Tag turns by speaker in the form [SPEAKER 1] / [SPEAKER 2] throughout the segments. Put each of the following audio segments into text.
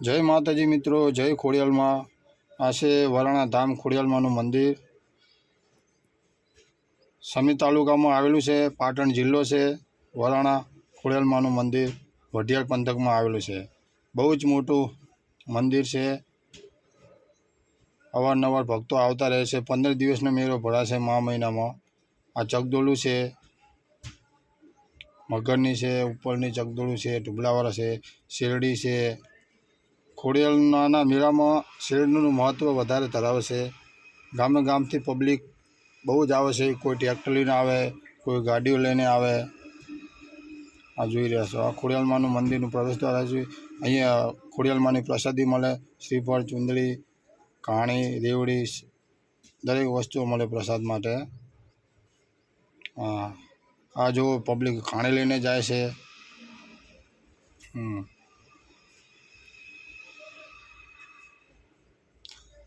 [SPEAKER 1] જય માતાજી મિત્રો, જય ખોડિયાલમાં. આ છે વરાણા ધામ ખોડિયાલમાંનું મંદિર. સમી તાલુકામાં આવેલું છે, પાટણ જિલ્લો છે, વરાણા ખોડિયાલમાંનું મંદિર વઢિયાળ પંથકમાં આવેલું છે. બહુ જ મોટું મંદિર છે. અવારનવાર ભક્તો આવતા રહે છે. પંદર દિવસનો મેળો ભરાશે મા મહિનામાં. આ ચકદોલું છે, મગરની છે, ઉપરની ચકદોળું છે, ઢુબલાવાળા છે, શેરડી છે ખોડિયાલના મેળામાં શેરડીનું મહત્ત્વ વધારે ધરાવે છે. ગામે ગામથી પબ્લિક બહુ જ આવે છે. કોઈ ટ્રેક્ટર લઈને આવે, કોઈ ગાડીઓ લઈને આવે. આ જોઈ રહ્યા છો. આ ખોડિયાલમાનું મંદિરનું પ્રવેશદ્વાર છે અહીંયા ખોડિયાલમાની પ્રસાદી મળે. શ્રીફળ, ચુંદડી કાણી રેવડી, દરેક વસ્તુઓ મળે પ્રસાદ માટે. હા. આ જો પબ્લિક ખાણી લઈને જાય છે. હમ.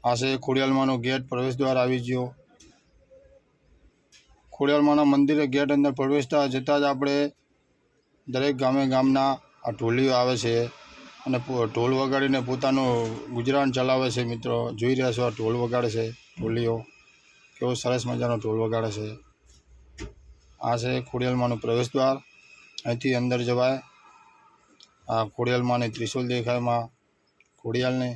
[SPEAKER 1] આ છે ખોડિયાલમાંનો ગેટ પ્રવેશ દ્વાર આવી ગયો. ખોડિયાલમાંના મંદિરે ગેટ અંદર પ્રવેશતા જતાં જ આપણે દરેક ગામે ગામના આ ઢોલીઓ આવે છે અને ઢોલ વગાડીને પોતાનું ગુજરાન ચલાવે છે મિત્રો. જોઈ રહ્યા છો આ ઢોલ વગાડે છે ઢોલીઓ. કેવો સરસ મજાનો ઢોલ વગાડે છે. આ છે ખોડિયાલમાંનું પ્રવેશ દ્વાર અહીંથી અંદર જવાય. આ ખોડિયાલમાંની ત્રિશુલ દેખાયમાં ખોડિયાલની.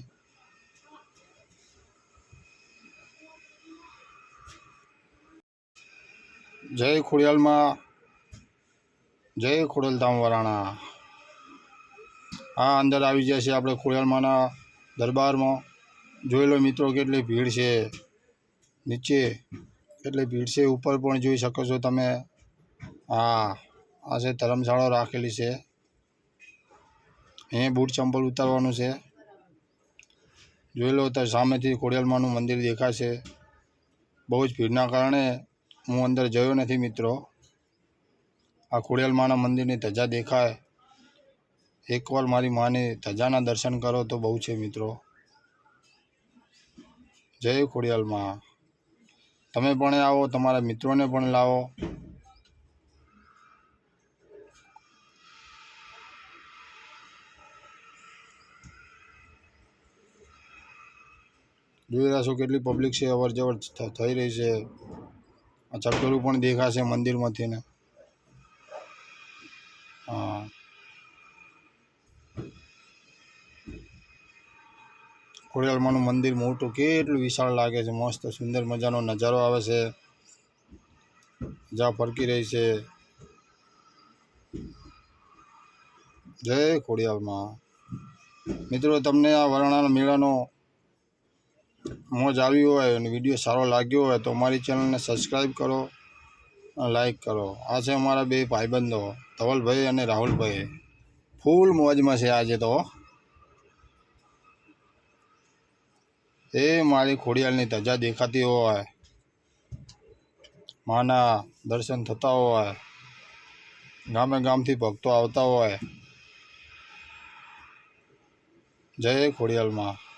[SPEAKER 1] જય ખોડિયાલમાં, જય ખોડિયાલ વરાણા. હા અંદર આવી છે આપણે ખોડિયાલમાંના દરબારમાં. જોઈ લો મિત્રો, કેટલી ભીડ છે. નીચે કેટલી ભીડ છે, ઉપર પણ જોઈ શકો છો તમે. હા, આ છે ધરમશાળો રાખેલી છે. અહીંયા બૂટ ચંપલ ઉતારવાનું છે. જોઈ લો તો સામેથી ખોડિયાલમાંનું મંદિર દેખાય છે. બહુ જ ભીડના કારણે હું અંદર જયો નથી મિત્રો. આ ખોડિયાલમાના મંદિરની ધજા દેખાય. એકવાર મારી માની ધજાના દર્શન કરો તો બહુ છે મિત્રો. જય ખોડિયાલમાં તમે પણ આવો, તમારા મિત્રોને પણ લાવો. જોઈ રહ્યા છો કેટલી પબ્લિક છે અવર જવર થઈ રહી છે. ચકડોળું પણ દેખાશે મંદિરમાંથી ને. હા. ખોડિયાલમાંનું મંદિર મોટું કેટલું વિશાળ લાગે છે, મસ્ત સુંદર મજાનો નજારો આવે છે. જા ફરકી રહી છે. જય ખોડિયાલમાં. મિત્રો, તમને આ વરણાના મેળાનો મોજ આવી હોય અને વીડિયો સારો લાગ્યો હોય તો અમારી ચેનલને સબસ્ક્રાઈબ કરો લાઈક કરો. આ છે અમારા બે ભાઈબંધો, ધવલભાઈ અને રાહુલભાઈ. ફૂલ મોજમાં છે આજે તો. એ મારી ખોડિયાલની ધજા દેખાતી હોય. માના દર્શન થતા હોય. ગામે ગામથી ભક્તો આવતા હોય. જય ખોડિયાલમાં.